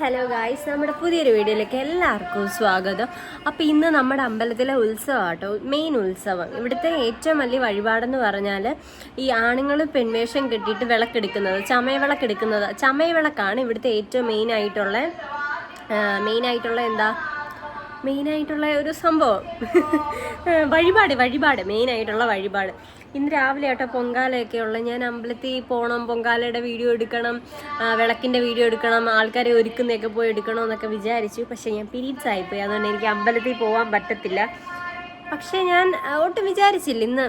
Hello guys നമ്മുടെ പുതിയൊരു വീഡിയോയിലേക്ക് എല്ലാവർക്കും സ്വാഗതം. അപ്പോൾ ഇന്ന് നമ്മുടെ അമ്പലത്തിലെ ഉത്സവം കേട്ടോ മെയിൻ ഉത്സവം. ഇവിടുത്തെ ഏറ്റവും വലിയ വഴിപാടെന്ന് പറഞ്ഞാൽ ഈ ആണുങ്ങൾ പെൺവേഷം കെട്ടിയിട്ട് വിളക്കെടുക്കുന്നത് ചമയ വിളക്കെടുക്കുന്നത് ചമയ വിളക്കാണ് ഇവിടുത്തെ ഏറ്റവും മെയിനായിട്ടുള്ള മെയിനായിട്ടുള്ള എന്താ മെയിനായിട്ടുള്ള ഒരു സംഭവം. വഴിപാട് വഴിപാട് മെയിനായിട്ടുള്ള വഴിപാട്. ഇന്ന് രാവിലെ ആട്ടോ പൊങ്കാലയൊക്കെ ഉള്ളു. ഞാൻ അമ്പലത്തിൽ പോകണം പൊങ്കാലയുടെ വീഡിയോ എടുക്കണം വിളക്കിന്റെ വീഡിയോ എടുക്കണം ആൾക്കാരെ ഒരുക്കുന്നതൊക്കെ പോയി എടുക്കണം എന്നൊക്കെ വിചാരിച്ചു. പക്ഷേ ഞാൻ പീരീഡ്സ് ആയിപ്പോയി അതുകൊണ്ട് എനിക്ക് അമ്പലത്തിൽ പോകാൻ പറ്റത്തില്ല. പക്ഷേ ഞാൻ ഒട്ടും വിചാരിച്ചില്ല. ഇന്ന്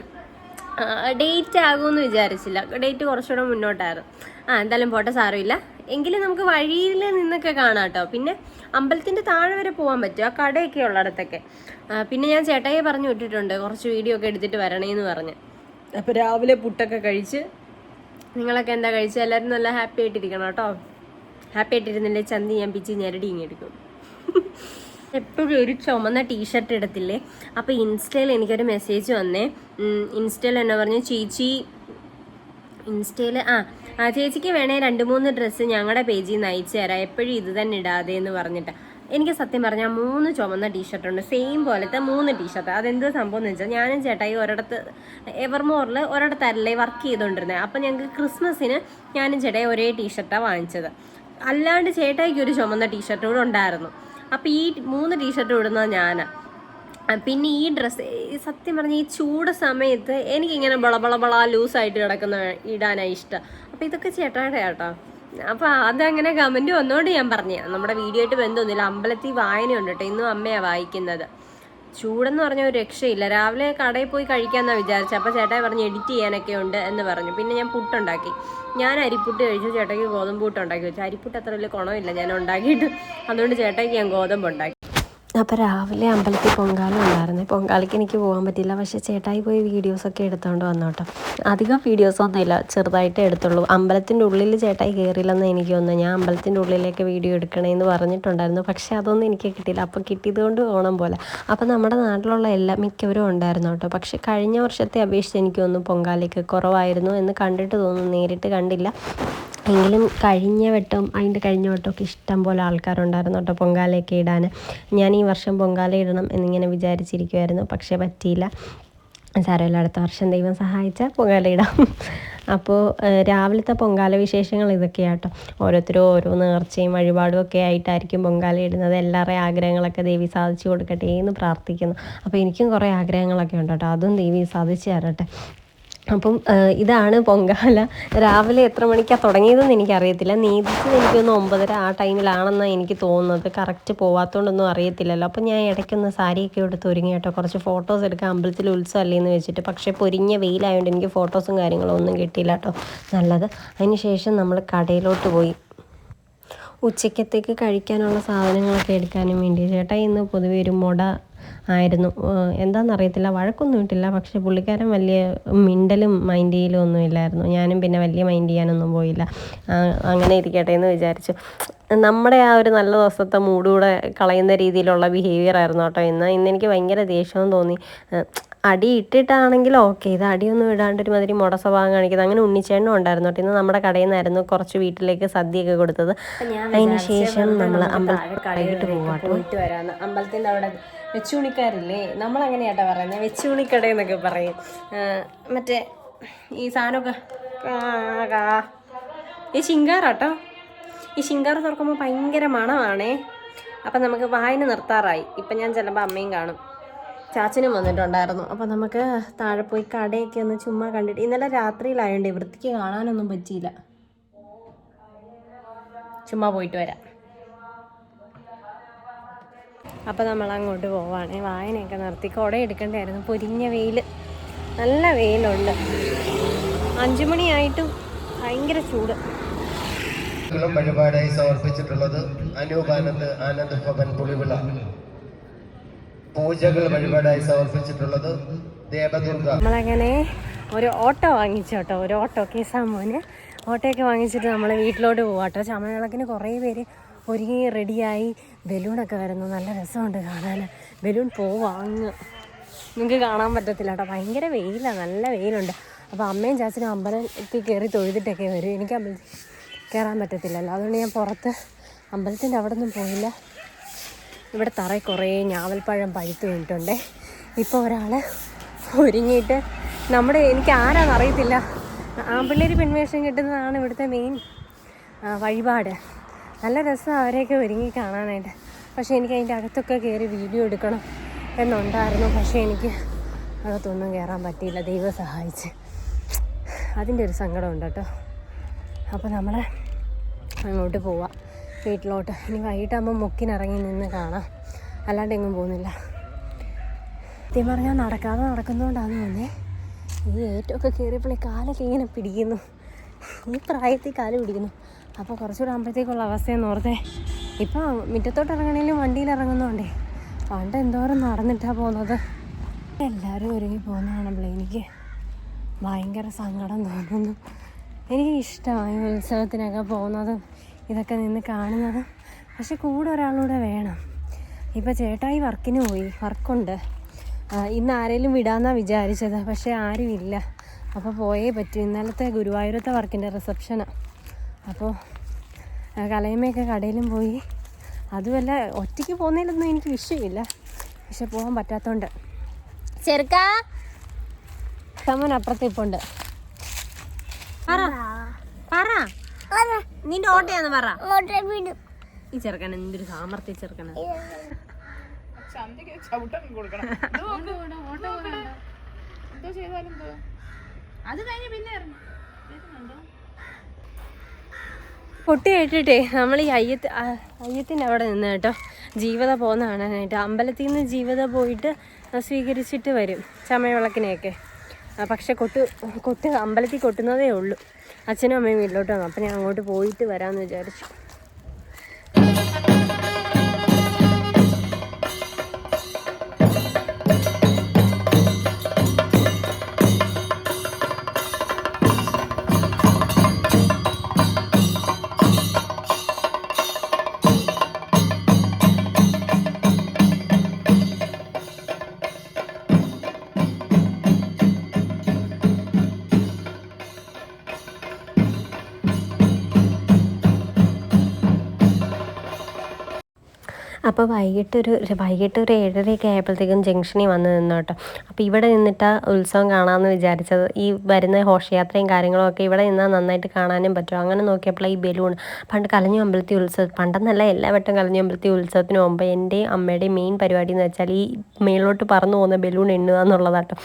ഡേറ്റ് ആകുമെന്ന് വിചാരിച്ചില്ല. ഡേറ്റ് കുറച്ചുകൂടെ മുന്നോട്ടായിരുന്നു. ആ എന്തായാലും പോട്ടെ സാരമില്ല. എങ്കിലും നമുക്ക് വഴിയിൽ നിന്നൊക്കെ കാണാം കേട്ടോ. പിന്നെ അമ്പലത്തിന്റെ താഴെ വരെ പോകാൻ പറ്റും. ആ കടയൊക്കെ ഉള്ളിടത്തൊക്കെ പിന്നെ ഞാൻ ചേട്ടായി പറഞ്ഞു വിട്ടിട്ടുണ്ട്. കുറച്ച് വീഡിയോ ഒക്കെ എടുത്തിട്ട് വരണേന്ന് പറഞ്ഞ്. അപ്പോൾ രാവിലെ പുട്ടൊക്കെ കഴിച്ച് നിങ്ങളൊക്കെ എന്താ കഴിച്ചത് എല്ലാവരും നല്ല ഹാപ്പി ആയിട്ടിരിക്കണം കേട്ടോ. ഹാപ്പി ആയിട്ടിരുന്നില്ലേ? ചന്തി ഞാൻ പിച്ച് ഞെരടി ഇങ്ങെടുക്കും എപ്പോഴും ഒരു ചുമന്ന ടീഷർട്ട് എടുത്തില്ലേ അപ്പോൾ ഇൻസ്റ്റയിൽ എനിക്കൊരു മെസ്സേജ് വന്നേ. ഇൻസ്റ്റയിൽ എന്നെ പറഞ്ഞു ചേച്ചി ഇൻസ്റ്റയിൽ ആ ആ ചേച്ചിക്ക് വേണേ രണ്ട് മൂന്ന് ഡ്രസ്സ് ഞങ്ങളുടെ പേജിൽ നിന്ന് അയച്ചു തരാം. എപ്പോഴും ഇത് തന്നെ ഇടാതെ എന്ന് പറഞ്ഞിട്ട്. എനിക്ക് സത്യം പറഞ്ഞാൽ മൂന്ന് ചുമന്ന ടീഷർട്ട് ഉണ്ട്. സെയിം പോലത്തെ മൂന്ന് ടീഷർട്ട്. അതെന്ത് സംഭവം എന്ന് വെച്ചാൽ ഞാനും ചേട്ടായി ഒരിടത്ത് എവർമോറിൽ ഒരിടത്തല്ലേ വർക്ക് ചെയ്തുകൊണ്ടിരുന്നത് അപ്പം ഞങ്ങൾക്ക് ക്രിസ്മസിന് ഞാനും ചേട്ടായി ഒരേ ടീഷർട്ടാണ് വാങ്ങിച്ചത്. അല്ലാണ്ട് ചേട്ടായിക്ക് ഒരു ചുമന്ന ടീഷർട്ട് കൂടെ ഉണ്ടായിരുന്നു. അപ്പോൾ ഈ മൂന്ന് ടീഷർട്ട് ഇടുന്നത് ഞാനാണ് പിന്നെ ഈ ഡ്രസ്സ് സത്യം പറഞ്ഞാൽ ഈ ചൂട് സമയത്ത് എനിക്കിങ്ങനെ ബളബള ബള ലൂസായിട്ട് കിടക്കുന്ന ഇടാനാണ് ഇഷ്ടം. അപ്പോൾ ഇതൊക്കെ ചേട്ടായുടെ കേട്ടോ അപ്പോൾ അതങ്ങനെ കമന്റ് വന്നോണ്ട് ഞാൻ പറഞ്ഞു നമ്മുടെ വീഡിയോ ആയിട്ട് ബന്ധമൊന്നുമില്ല. അമ്പലത്തിൽ വായനയുണ്ട് കേട്ടോ ഇന്നും അമ്മയാണ് വായിക്കുന്നത്. ചൂടെന്ന് പറഞ്ഞ ഒരു രക്ഷയില്ല. രാവിലെ കടയിൽ പോയി കഴിക്കാമെന്നാണ് വിചാരിച്ചത് അപ്പോൾ ചേട്ടായി പറഞ്ഞ് എഡിറ്റ് ചെയ്യാനൊക്കെ ഉണ്ട് എന്ന് പറഞ്ഞു. പിന്നെ ഞാൻ പുട്ടുണ്ടാക്കി. ഞാൻ അരിപ്പുട്ട് കഴിച്ചു. ചേട്ടായിക്ക് ഗോതമ്പ് പുട്ട് ഉണ്ടാക്കി വെച്ചു. അരിപ്പുട്ട് അത്ര വലിയ ഗുണമില്ല ഞാൻ ഉണ്ടാക്കിയിട്ട്. അതുകൊണ്ട് ചേട്ടായിക്ക് ഞാൻ ഗോതമ്പ് ഉണ്ടാക്കി. അപ്പോൾ രാവിലെ അമ്പലത്തിൽ പൊങ്കാല ഉണ്ടായിരുന്നു. പൊങ്കാലയ്ക്ക് എനിക്ക് പോകാൻ പറ്റില്ല പക്ഷേ ചേട്ടായി പോയി വീഡിയോസൊക്കെ എടുത്തുകൊണ്ട് വന്നു കേട്ടോ അധികം വീഡിയോസൊന്നും ഇല്ല. ചെറുതായിട്ടേ എടുത്തുള്ളൂ. അമ്പലത്തിന്റെ ഉള്ളിൽ ചേട്ടായി കയറിയില്ലെന്ന് എനിക്ക് തോന്നുന്നു. ഞാൻ അമ്പലത്തിന്റെ ഉള്ളിലേക്ക് വീഡിയോ എടുക്കണേന്ന് പറഞ്ഞിട്ടുണ്ടായിരുന്നു. പക്ഷേ അതൊന്നും എനിക്ക് കിട്ടിയില്ല. അപ്പോൾ കിട്ടിയതുകൊണ്ട് ഓണം പോലെ. അപ്പോൾ നമ്മുടെ നാട്ടിലുള്ള എല്ലാ മിക്കവരും ഉണ്ടായിരുന്നു കേട്ടോ പക്ഷേ കഴിഞ്ഞ വർഷത്തെ അപേക്ഷിച്ച് എനിക്ക് തോന്നുന്നു പൊങ്കാലയ്ക്ക് കുറവായിരുന്നു എന്ന് കണ്ടിട്ട് തോന്നുന്നു. നേരിട്ട് കണ്ടില്ല. എങ്കിലും കഴിഞ്ഞ വട്ടം അതിന്റെ കഴിഞ്ഞ വട്ടമൊക്കെ ഇഷ്ടം പോലെ ആൾക്കാരുണ്ടായിരുന്നു കേട്ടോ പൊങ്കാലയൊക്കെ ഇടാൻ. ഞാൻ ഈ വർഷം പൊങ്കാല ഇടണം എന്നിങ്ങനെ വിചാരിച്ചിരിക്കുമായിരുന്നു പക്ഷേ പറ്റിയില്ല. സാരമില്ല അടുത്ത വർഷം ദൈവം സഹായിച്ചാൽ പൊങ്കാല ഇടാം. അപ്പോൾ രാവിലത്തെ പൊങ്കാല വിശേഷങ്ങൾ ഇതൊക്കെയാണ് കേട്ടോ. ഓരോരുത്തരും ഓരോ നേർച്ചയും വഴിപാടും ഒക്കെ ആയിട്ടായിരിക്കും പൊങ്കാല ഇടുന്നത്. എല്ലാവരുടെയും ആഗ്രഹങ്ങളൊക്കെ ദേവി സാധിച്ചു കൊടുക്കട്ടെ എന്ന് പ്രാർത്ഥിക്കുന്നു. അപ്പോൾ എനിക്കും കുറേ ആഗ്രഹങ്ങളൊക്കെ ഉണ്ട് കേട്ടോ. അതും ദേവി സാധിച്ചു തരട്ടെ. അപ്പം ഇതാണ് പൊങ്കാല. രാവിലെ എത്ര മണിക്കാണ് തുടങ്ങിയതെന്ന് എനിക്കറിയത്തില്ല. നീതിച്ചത് എനിക്കൊന്ന് ഒമ്പതര ആ ടൈമിലാണെന്നാണ് എനിക്ക് തോന്നുന്നത്. കറക്റ്റ് പോവാത്തതുകൊണ്ടൊന്നും അറിയത്തില്ലല്ലോ. അപ്പം ഞാൻ ഇടയ്ക്കൊന്ന് സാരിയൊക്കെ എടുത്ത് ഒരുങ്ങി കേട്ടോ. കുറച്ച് ഫോട്ടോസ് എടുക്കാം അമ്പലത്തിൽ ഉത്സവം അല്ലേന്ന് വെച്ചിട്ട്. പക്ഷേ പൊരിഞ്ഞ വെയിലായതുകൊണ്ട് എനിക്ക് ഫോട്ടോസും കാര്യങ്ങളും ഒന്നും കിട്ടിയില്ല കേട്ടോ. നല്ലത്. അതിന് ശേഷം നമ്മൾ കടയിലോട്ട് പോയി. ഉച്ചക്കത്തേക്ക് കഴിക്കാനുള്ള സാധനങ്ങളൊക്കെ എടുക്കാനും വേണ്ടി. ചേട്ടാ ഇന്ന് പൊതുവെ ഒരു മുട ആയിരുന്നു. എന്താണെന്നറിയത്തില്ല വഴക്കൊന്നും ഇട്ടില്ല. പക്ഷേ പുള്ളിക്കാരൻ വലിയ മിണ്ടലും മൈൻഡ് ചെയ്യലും ഒന്നും ഇല്ലായിരുന്നു. ഞാനും പിന്നെ വലിയ മൈൻഡ് ചെയ്യാനൊന്നും പോയില്ല. അങ്ങനെ ഇരിക്കട്ടെ എന്ന് വിചാരിച്ചു. നമ്മുടെ ആ ഒരു നല്ല ദിവസത്തെ മൂടുകൂടെ കൂടെ കളയുന്ന രീതിയിലുള്ള ബിഹേവിയർ ആയിരുന്നു കേട്ടോ ഇന്ന്. ഇന്ന് എനിക്ക് ഭയങ്കര ദേഷ്യവും തോന്നി. അടി ഇട്ടിട്ടാണെങ്കിൽ ഓക്കെ ഇത് അടിയൊന്നും ഇടാണ്ട് ഒരു മാതിരി മുട സ്വഭാവം കാണിക്കുന്നത്. അങ്ങനെ ഉണ്ണിച്ചേട്ടനും ഉണ്ടായിരുന്നു കേട്ടോ. ഇന്ന് നമ്മുടെ കടയിൽ നിന്നായിരുന്നു കുറച്ച് വീട്ടിലേക്ക് സദ്യയൊക്കെ കൊടുത്തത്. അതിന് ശേഷം നമ്മൾ അമ്പലത്തിൽ പോയിട്ട് വരാന്ന്. അമ്പലത്തിന്റെ അവിടെ വെച്ചുണിക്കാരില്ലേ നമ്മൾ അങ്ങനെയാട്ടോ പറയുന്നത് വെച്ചുണിക്കട എന്നൊക്കെ പറയും. മറ്റേ ഈ സാധനമൊക്കെ ഈ ശിങ്കാറാട്ടോ. ഈ ശിങ്കാർ തുറക്കുമ്പോൾ ഭയങ്കര മണമാണേ. അപ്പം നമുക്ക് വായന നിർത്താറായി. ഇപ്പം ഞാൻ ചിലപ്പോൾ അമ്മയും കാണും. ചാച്ചനും വന്നിട്ടുണ്ടായിരുന്നു. അപ്പോൾ നമുക്ക് താഴെ പോയി കടയൊക്കെ ഒന്ന് ചുമ്മാ കണ്ടിട്ട് ഇന്നലെ രാത്രിയിലായോണ്ട് വൃത്തിക്ക് കാണാനൊന്നും പറ്റിയില്ല. ചുമ്മാ പോയിട്ട് വരാം. അപ്പോൾ നമ്മൾ അങ്ങോട്ട് പോവാണേ. വായനയൊക്കെ നിർത്തി. കുട എടുക്കേണ്ടായിരുന്നു. പൊരിഞ്ഞ വെയിൽ നല്ല വെയിലുണ്ട്. അഞ്ചു മണിയായിട്ടും ഭയങ്കര ചൂട് ും. വഴിപാടായി സമർപ്പിച്ചിട്ടുള്ളത് അനൂപാനന്ദ് ആനന്ദ് ഭവൻ പുളിവിള. പൂജകൾ വഴിപാടായി സമർപ്പിച്ചിട്ടുള്ളത് ദേവദുർഗ. നമ്മളങ്ങനെ ഒരു ഓട്ടോ വാങ്ങിച്ചോട്ടോ. ഒരു ഓട്ടോ കേസാമോന് ഓട്ടോയൊക്കെ വാങ്ങിച്ചിട്ട് നമ്മൾ വീട്ടിലോട്ട് പോവാട്ടോ. ചമയവിളക്കിന് കുറേ പേര് ഒരുങ്ങി റെഡിയായി ബലൂണൊക്കെ വരുന്നു. നല്ല രസമുണ്ട് കാണാൻ ബലൂൺ പോവാ അങ്ങ്. നിങ്ങൾക്ക് കാണാൻ പറ്റത്തില്ല കേട്ടോ. ഭയങ്കര വെയിലാണ് നല്ല വെയിലുണ്ട്. അപ്പോൾ അമ്മയും ചാച്ചനും അമ്പലത്തിൽ കയറി തൊഴുതിട്ടൊക്കെ വരും. എനിക്ക് അമ്പലത്തിൽ കയറാൻ പറ്റത്തില്ലല്ലോ. അതുകൊണ്ട് ഞാൻ പുറത്ത് അമ്പലത്തിന്റെ അവിടെ ഒന്നും പോയില്ല. ഇവിടെ തറയിൽ കുറേ ഞാവൽപ്പഴം പഴുത്ത് വീണിട്ടുണ്ടേ. ഇപ്പോൾ ഒരാൾ ഒരുങ്ങിയിട്ട് നമ്മുടെ എനിക്ക് ആരാണെന്ന് അറിയത്തില്ല. ആമ്പിള്ളേർ പെൺവേഷം കിട്ടുന്നതാണ് ഇവിടുത്തെ മെയിൻ വഴിപാട്. നല്ല രസം അവരെയൊക്കെ ഒരുങ്ങി കാണാനായിട്ട്. പക്ഷേ എനിക്ക് അതിന്റെ അകത്തൊക്കെ കയറി വീഡിയോ എടുക്കണം എന്നുണ്ടായിരുന്നു. പക്ഷേ എനിക്ക് അകത്തൊന്നും കയറാൻ പറ്റിയില്ല. ദൈവം സഹായിച്ച്. അതിന്റെ ഒരു സങ്കടമുണ്ട് കേട്ടോ. അപ്പോൾ നമ്മൾ അങ്ങോട്ട് പോവാം. വീട്ടിലോട്ട്. ഇനി വൈകിട്ടാകുമ്പോൾ മുക്കിനിറങ്ങി നിന്ന് കാണാം. അല്ലാണ്ട് എങ്ങും പോകുന്നില്ല. സത്യം പറഞ്ഞാൽ നടക്കാതെ നടക്കുന്നതുകൊണ്ടാണെന്ന് തോന്നേ ഈ ഒക്കെ കയറിയപ്പോഴേ കാലൊക്കെ ഇങ്ങനെ പിടിക്കുന്നു. ഈ പ്രായത്തിൽ കാൽ പിടിക്കുന്നു. അപ്പോൾ കുറച്ചുകൂടെ ആകുമ്പോഴത്തേക്കുള്ള അവസ്ഥയെന്ന് ഓർത്തെ. ഇപ്പം മുറ്റത്തോട്ട് ഇറങ്ങണേലും വണ്ടിയിൽ ഇറങ്ങുന്നുണ്ടേ പണ്ട് എന്തോരം നടന്നിട്ടാണ് പോകുന്നത് എല്ലാവരും ഒരുങ്ങി പോകുന്ന കാണുമ്പോഴേ എനിക്ക് ഭയങ്കര സങ്കടം തോന്നുന്നു. എനിക്ക് ഇഷ്ടമായി ഉത്സവത്തിനൊക്കെ പോകുന്നതും ഇതൊക്കെ നിന്ന് കാണുന്നതും. പക്ഷെ കൂടെ ഒരാളൂടെ വേണം. ഇപ്പോൾ ചേട്ടായി വർക്കിന് പോയി വർക്കുണ്ട്. ഇന്ന് ആരെങ്കിലും വിടാമെന്നാണ് വിചാരിച്ചത് പക്ഷേ ആരും ഇല്ല. അപ്പോൾ പോയേ പറ്റൂ. ഇന്നലത്തെ ഗുരുവായൂരത്തെ വർക്കിന്റെ റിസപ്ഷനാണ് അപ്പോൾ കലയമ്മയൊക്കെ കടയിലും പോയി. അതുമല്ല ഒറ്റയ്ക്ക് പോകുന്നതിലൊന്നും എനിക്ക് വിഷയമില്ല. പക്ഷെ പോകാൻ പറ്റാത്തതുകൊണ്ട് ചെറുക്കാ സമൻ അപ്പുറത്ത് ഇപ്പോൾ ഉണ്ട്. പറ. പറ. നിന്റെ ഓട്ടയാന്ന് പറ. ഈ ചെറുക്കൻ എന്തൊരു സാമർത്ഥ്യ ചെറുക്കന. അത് കഴിഞ്ഞ് പിന്നെ പൊട്ടി കേട്ടിട്ടേ നമ്മൾ ഈ അയ്യത്ത് അയ്യത്തിന്റെ അവിടെ നിന്ന് കേട്ടോ. ജീവിത പോകുന്ന കാണാനായിട്ട്. അമ്പലത്തിൽ നിന്ന് ജീവിത പോയിട്ട് സ്വീകരിച്ചിട്ട് വരും ചമയവിളക്കിനെയൊക്കെ. പക്ഷെ കൊട്ട് കൊട്ട് അമ്പലത്തിൽ കൊട്ടുന്നതേ ഉള്ളൂ. അച്ഛനും അമ്മയും വീട്ടിലോട്ട് വന്നു. അപ്പം ഞാൻ അങ്ങോട്ട് പോയിട്ട് വരാമെന്ന് വിചാരിച്ചു. അപ്പോൾ വൈകിട്ട് ഒരു വൈകിട്ട് ഒരു ഏഴരയൊക്കെ ആയപ്പോഴത്തേക്കും ജംഗ്ഷനിൽ വന്ന് നിന്നു കേട്ടോ അപ്പോൾ ഇവിടെ നിന്നിട്ട് ഉത്സവം കാണാമെന്ന് വിചാരിച്ചത്. ഈ വരുന്ന ഘോഷയാത്രയും കാര്യങ്ങളും ഒക്കെ ഇവിടെ നിന്നാൽ നന്നായിട്ട് കാണാനും പറ്റും. അങ്ങനെ നോക്കിയപ്പോൾ ഈ ബലൂൺ. പണ്ട് കലഞ്ഞു അമ്പലത്തിൽ ഉത്സവം പണ്ടെന്നല്ല എല്ലാ വട്ടം കലഞ്ഞു അമ്പലത്തിൽ ഉത്സവത്തിന് മുമ്പ് എന്റെയും അമ്മയുടെയും മെയിൻ പരിപാടി എന്ന് വെച്ചാൽ ഈ മേളിലോട്ട് പറന്നു പോകുന്ന ബലൂൺ എണ്ണുക എന്നുള്ളതാട്ടോ.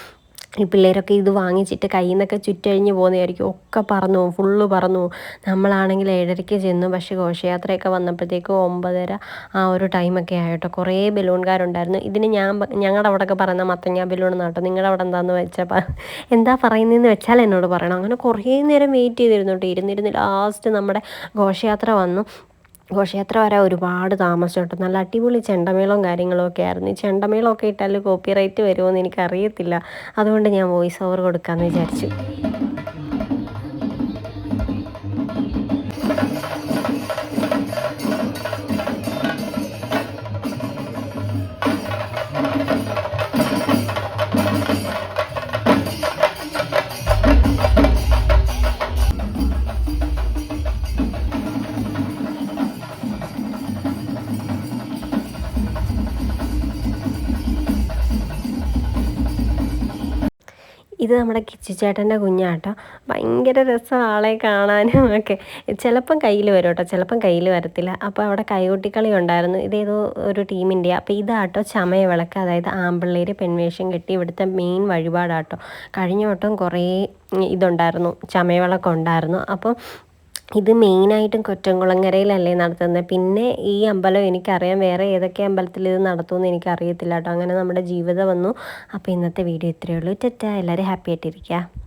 ഈ പിള്ളേരൊക്കെ ഇത് വാങ്ങിച്ചിട്ട് കയ്യിൽ നിന്നൊക്കെ ചുറ്റഴിഞ്ഞ് പോകുന്നതായിരിക്കും. ഒക്കെ പറന്നു ഫുള്ള് പറന്നു നമ്മളാണെങ്കിൽ ഏഴരയ്ക്ക് ചെന്നു. പക്ഷേ ഘോഷയാത്രയൊക്കെ വന്നപ്പോഴത്തേക്കും ഒമ്പതര ആ ഒരു ടൈമൊക്കെ ആയിട്ടോ. കുറേ ബലൂൺകാരുണ്ടായിരുന്നു. ഇതിന് ഞാൻ ഞങ്ങളുടെ ഞങ്ങളുടെ അവിടെയൊക്കെ പറയുന്ന മത്തങ്ങ ബലൂൺ നാട്ടോ നിങ്ങളുടെ അവിടെ എന്താണെന്ന് വെച്ചാൽ എന്താ പറയുന്നതെന്ന് വെച്ചാൽ എന്നോട് പറയണം. അങ്ങനെ കുറേ നേരം വെയിറ്റ് ചെയ്തിരുന്നു കേട്ടോ. ഇരുന്നിരുന്ന് ലാസ്റ്റ് നമ്മുടെ ഘോഷയാത്ര വന്നു. ഘോഷയാത്ര വരെ ഒരുപാട് താമസിച്ചിട്ട് നല്ല അടിപൊളി ചെണ്ടമേളവും കാര്യങ്ങളൊക്കെ ആയിരുന്നു. ഈ ചെണ്ടമേളമൊക്കെ ഇട്ടാൽ കോപ്പി റൈറ്റ് വരുമോ എന്ന് എനിക്കറിയത്തില്ല. അതുകൊണ്ട് ഞാൻ വോയിസ് ഓവർ കൊടുക്കാമെന്ന് വിചാരിച്ചു. ഇത് നമ്മുടെ കിച്ചിച്ചേട്ടന്റെ കുഞ്ഞാട്ടോ. ഭയങ്കര രസം ആളെ കാണാനും ഒക്കെ. ചിലപ്പം കയ്യിൽ വരും കേട്ടോ ചിലപ്പം കയ്യിൽ വരത്തില്ല. അപ്പോൾ അവിടെ കൈകൊട്ടിക്കളി ഉണ്ടായിരുന്നു. ഇതേതോ ഒരു ടീമിന്റെ. അപ്പോൾ ഇതാട്ടോ ചമയ വിളക്ക്. അതായത് ആമ്പിള്ളേർ പെൺവേഷം കെട്ടി ഇവിടുത്തെ മെയിൻ വഴിപാടാട്ടോ. കഴിഞ്ഞ വട്ടം കുറേ ഇതുണ്ടായിരുന്നു ചമയവിളക്ക് ഉണ്ടായിരുന്നു. അപ്പോൾ ഇത് മെയിനായിട്ടും കൊറ്റംകുളങ്ങരയിലല്ലേ നടത്തുന്നത് പിന്നെ ഈ അമ്പലം എനിക്കറിയാം വേറെ ഏതൊക്കെ അമ്പലത്തിൽ ഇത് നടത്തുമെന്ന് എനിക്കറിയത്തില്ല കേട്ടോ. അങ്ങനെ നമ്മുടെ ജീവിതം വന്നു. അപ്പോൾ ഇന്നത്തെ വീഡിയോ ഇത്രയേ ഉള്ളൂ. ടെറ്റ. എല്ലാവരും ഹാപ്പി ആയിട്ടിരിക്കുക.